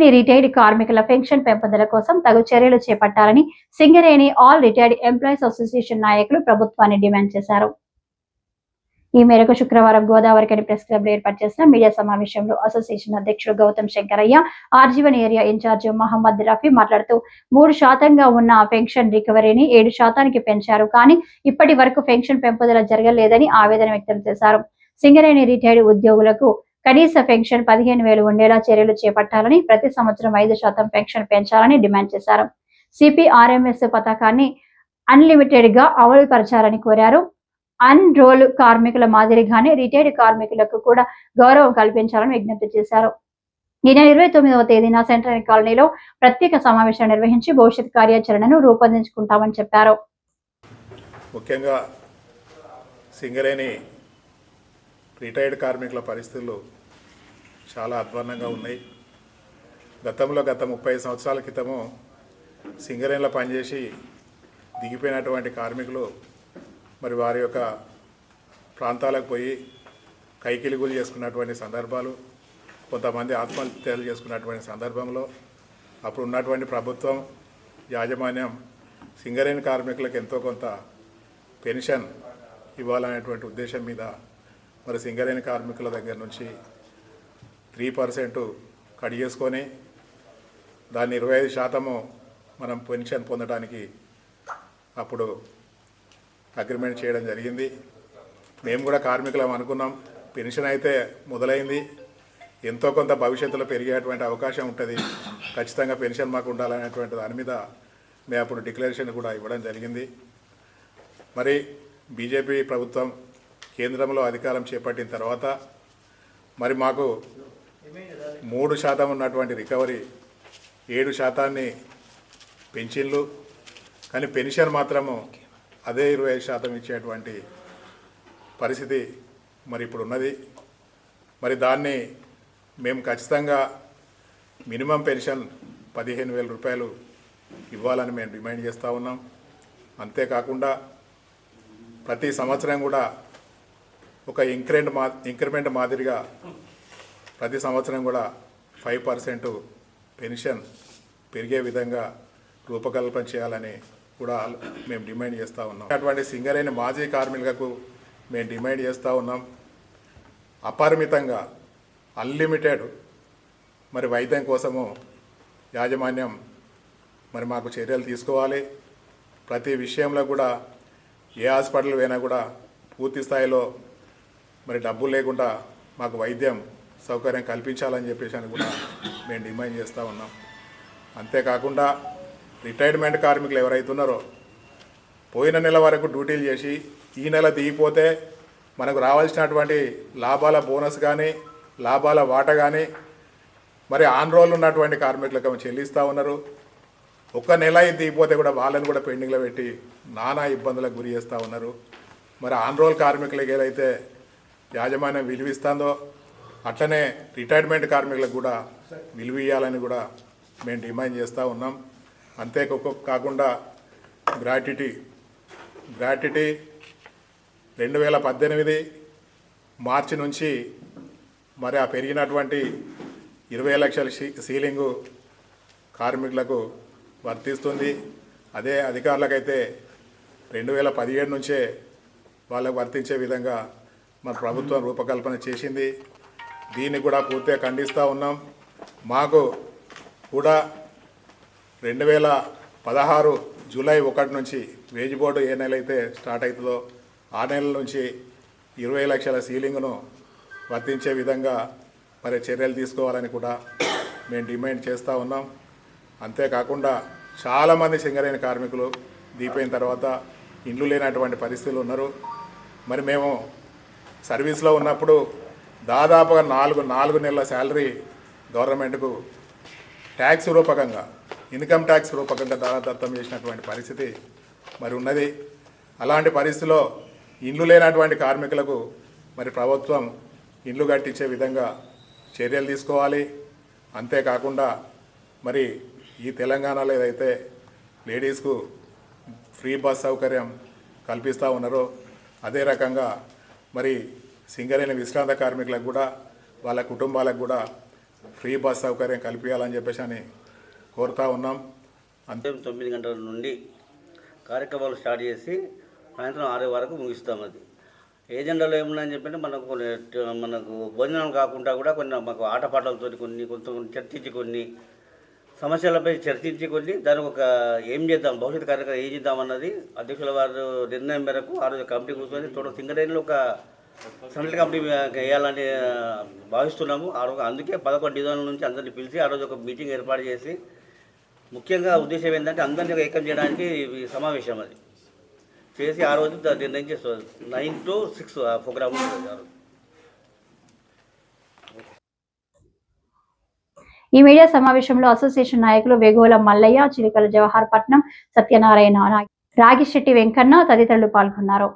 Singareni retired కార్మికుల pension పెంపుదల కోసం తగు చర్యలు చేపట్టాలని Singareni all retired employees association నాయకులు ప్రభుత్వాన్ని డిమాండ్ చేశారు. ఈ మేరకు శుక్రవారం గోదావరికని ప్రెస్ క్లబ్ ఏర్పాటు చేసిన మీడియా సమావేశంలో అసోసియేషన్ అధ్యక్షుడు Gautam Shankaraiah RG one area in charge Mohammed Rafi మాట్లాడుతూ మూడు శాతంగా ఉన్న పెన్షన్ రికవరీని ఏడు శాతానికి పెంచారు కానీ ఇప్పటి వరకు పెన్షన్ పెంపుదల జరగలేదని ఆవేదన వ్యక్తం చేశారు. సింగరేణి రిటైర్డ్ ఉద్యోగులకు కనీస పెన్షన్ పదిహేను వేలు ఉండేలా చర్యలు చేపట్టాలని ప్రతి సంవత్సరం ఐదు శాతం పెన్షన్ పెంచాలని డిమాండ్ చేశారు. సిపిఆర్ఎంఎస్ పథకాన్ని అన్లిమిటెడ్గా అమలు పరచాలని కోరారు. అన్ రోల్ కార్మికుల మాదిరిగానే రిటైర్డ్ కార్మికులకు కూడా గౌరవం కల్పించాలని విజ్ఞప్తి చేశారు. ఈ నెల ఇరవై తొమ్మిదవ తేదీన సెంట్రల్ కాలనీలో ప్రత్యేక సమావేశం నిర్వహించి భవిష్యత్ కార్యాచరణను రూపొందించుకుంటామని చెప్పారు. ముఖ్యంగా సింగరేణి రిటైర్డ్ కార్మికుల పరిస్థితులు చాలా అధ్వాన్నంగా ఉన్నాయి. గతంలో గత ముప్పై సంవత్సరాల క్రితము సింగరేణిలో పనిచేసి దిగిపోయినటువంటి కార్మికులు మరి వారి యొక్క ప్రాంతాలకు పోయి కైకిలిగులు చేసుకున్నటువంటి సందర్భాలు కొంతమంది ఆత్మహత్యలు చేసుకున్నటువంటి సందర్భంలో అప్పుడు ఉన్నటువంటి ప్రభుత్వం యాజమాన్యం సింగరేణి కార్మికులకు ఎంతో కొంత పెన్షన్ ఇవ్వాలనేటువంటి ఉద్దేశం మీద మరి సింగరేణి కార్మికుల దగ్గర నుంచి త్రీ పర్సెంట్ కట్ చేసుకొని దాన్ని ఇరవై ఐదు శాతము మనం పెన్షన్ పొందడానికి అప్పుడు అగ్రిమెంట్ చేయడం జరిగింది. మేము కూడా కార్మికులం అనుకున్నాం. పెన్షన్ అయితే మొదలైంది. ఎంతో కొంత భవిష్యత్తులో పెరిగేటువంటి అవకాశం ఉంటుంది. ఖచ్చితంగా పెన్షన్ మాకు ఉండాలనేటువంటి దాని మీద మేము అప్పుడు డిక్లరేషన్ కూడా ఇవ్వడం జరిగింది. మరి బీజేపీ ప్రభుత్వం కేంద్రంలో అధికారం చేపట్టిన తర్వాత మరి మాకు మూడు శాతం ఉన్నటువంటి రికవరీ ఏడు శాతాన్ని పెన్షన్లు కానీ పెన్షన్ మాత్రము అదే ఇరవై ఐదు శాతం ఇచ్చేటువంటి పరిస్థితి మరి ఇప్పుడు ఉన్నది. మరి దాన్ని మేము ఖచ్చితంగా మినిమం పెన్షన్ పదిహేను వేల రూపాయలు ఇవ్వాలని మేము డిమాండ్ చేస్తూ ఉన్నాం. అంతేకాకుండా ప్రతి సంవత్సరం కూడా ఒక ఇంక్రిమెంట్ మా ఇంక్రిమెంట్ మాదిరిగా ప్రతి సంవత్సరం కూడా ఫైవ్ పర్సెంట్ పెన్షన్ పెరిగే విధంగా రూపకల్పన చేయాలని కూడా మేము డిమాండ్ చేస్తూ ఉన్నాం. అటువంటి సింగరేణి మాజీ కార్మికులకు మేము డిమాండ్ చేస్తూ ఉన్నాం. అపరిమితంగా అన్లిమిటెడ్ మరి వైద్యం కోసము యాజమాన్యం మరి మాకు చర్యలు తీసుకోవాలి. ప్రతి విషయంలో కూడా ఏ హాస్పిటల్ పోయినా కూడా పూర్తి స్థాయిలో మరి డబ్బులు లేకుండా మాకు వైద్యం సౌకర్యం కల్పించాలని చెప్పేసి అని కూడా మేము డిమాండ్ చేస్తూ ఉన్నాం. అంతేకాకుండా రిటైర్మెంట్ కార్మికులు ఎవరైతే ఉన్నారో పోయిన నెల వరకు డ్యూటీలు చేసి ఈ నెల దిగిపోతే మనకు రావాల్సినటువంటి లాభాల బోనస్ కానీ లాభాల వాట కానీ మరి ఆన్ రోల్ ఉన్నటువంటి కార్మికులకు చెల్లిస్తూ ఉన్నారు. ఒక్క నెల దిగిపోతే కూడా వాళ్ళని కూడా పెండింగ్లో పెట్టి నానా ఇబ్బందులకు గురి చేస్తూ ఉన్నారు. మరి ఆన్ రోల్ కార్మికులకు ఏదైతే యాజమాన్యం విలువిస్తుందో అట్లనే రిటైర్మెంట్ కార్మికులకు కూడా విలువ ఇవ్వాలని కూడా మేము డిమాండ్ చేస్తూ ఉన్నాం. అంతే కాకుండా గ్రాట్యుటీ. గ్రాట్యుటీ రెండు వేల పద్దెనిమిది మార్చి నుంచి మరి ఆ పెరిగినటువంటి ఇరవై లక్షల సీ- సీలింగు కార్మికులకు వర్తిస్తుంది. అదే అధికారులకైతే రెండు వేల పదిహేడు నుంచే వాళ్ళకు వర్తించే విధంగా మన ప్రభుత్వం రూపకల్పన చేసింది. దీన్ని కూడా పూర్తిగా ఖండిస్తూ ఉన్నాం. మాకు కూడా రెండు వేల పదహారు జూలై ఒకటి నుంచి వేజ్ బోర్డు ఏ నెల అయితే స్టార్ట్ అవుతుందో ఆ నెల నుంచి ఇరవై లక్షల సీలింగ్ను వర్తించే విధంగా మరి చర్యలు తీసుకోవాలని కూడా మేము డిమాండ్ చేస్తూ ఉన్నాం. అంతేకాకుండా చాలామంది సింగరేణి కార్మికులు దీపోయిన తర్వాత ఇండ్లు లేనటువంటి పరిస్థితులు ఉన్నారు. మరి మేము సర్వీస్లో ఉన్నప్పుడు దాదాపుగా నాలుగు నాలుగు నెలల శాలరీ గవర్నమెంట్కు ట్యాక్స్ రూపకంగా ఇన్కమ్ ట్యాక్స్ రూపకంగా దారాదత్తం చేసినటువంటి పరిస్థితి మరి ఉన్నది. అలాంటి పరిస్థితిలో ఇండ్లు లేనటువంటి కార్మికులకు మరి ప్రభుత్వం ఇండ్లు కట్టించే విధంగా చర్యలు తీసుకోవాలి. అంతేకాకుండా మరి ఈ తెలంగాణలో ఏదైతే లేడీస్కు ఫ్రీ బస్ సౌకర్యం కల్పిస్తూ ఉన్నారో అదే రకంగా మరి సింగరేణి విశ్రాంత కార్మికులకు కూడా వాళ్ళ కుటుంబాలకు కూడా ఫ్రీ బస్ సౌకర్యం కల్పించాలని చెప్పేసి అని కోరుతా ఉన్నాం. అంతే తొమ్మిది గంటల నుండి కార్యక్రమాలు స్టార్ట్ చేసి సాయంత్రం ఆరు వరకు ముగిస్తాం అది. ఏజెండాలో ఏమున్నాయని చెప్పంటే మనకు కొన్ని మనకు భోజనం కాకుండా కూడా కొన్ని మాకు ఆటపాటలతో కొన్ని కొంత చర్చించి కొన్ని సమస్యలపై చర్చించి కొద్ది దానికి ఒక ఏం చేద్దాం భవిష్యత్ కార్యక్రమం ఏం చేద్దాం అన్నది అధ్యక్షుల వారు నిర్ణయం మేరకు ఆ రోజు కమిటీ కూర్చొని చూడ సింగరేణిలో ఒక సెంట్రల్ కమిటీ వేయాలని భావిస్తున్నాము. ఆ రోజు అందుకే పదకొండు డిజైన్ల నుంచి అందరిని పిలిచి ఆ రోజు ఒక మీటింగ్ ఏర్పాటు చేసి ముఖ్యంగా ఉద్దేశం ఏంటంటే అందరినీ ఏకం చేయడానికి సమావేశం అది. చేసి ఆ రోజు దాన్ని నిర్ణయం చేస్తుంది నైన్ టు సిక్స్ ఆ ప్రోగ్రామ్ ఉంటుంది ఆ రోజు. ఈ మీడియా సమావేశంలో అసోసియేషన్ నాయకులు వేగోల మల్లయ్య చిలికల జవహర్ పట్నం సత్యనారాయణ రాగిశెట్టి వెంకన్న తదితరులు పాల్గొన్నారు.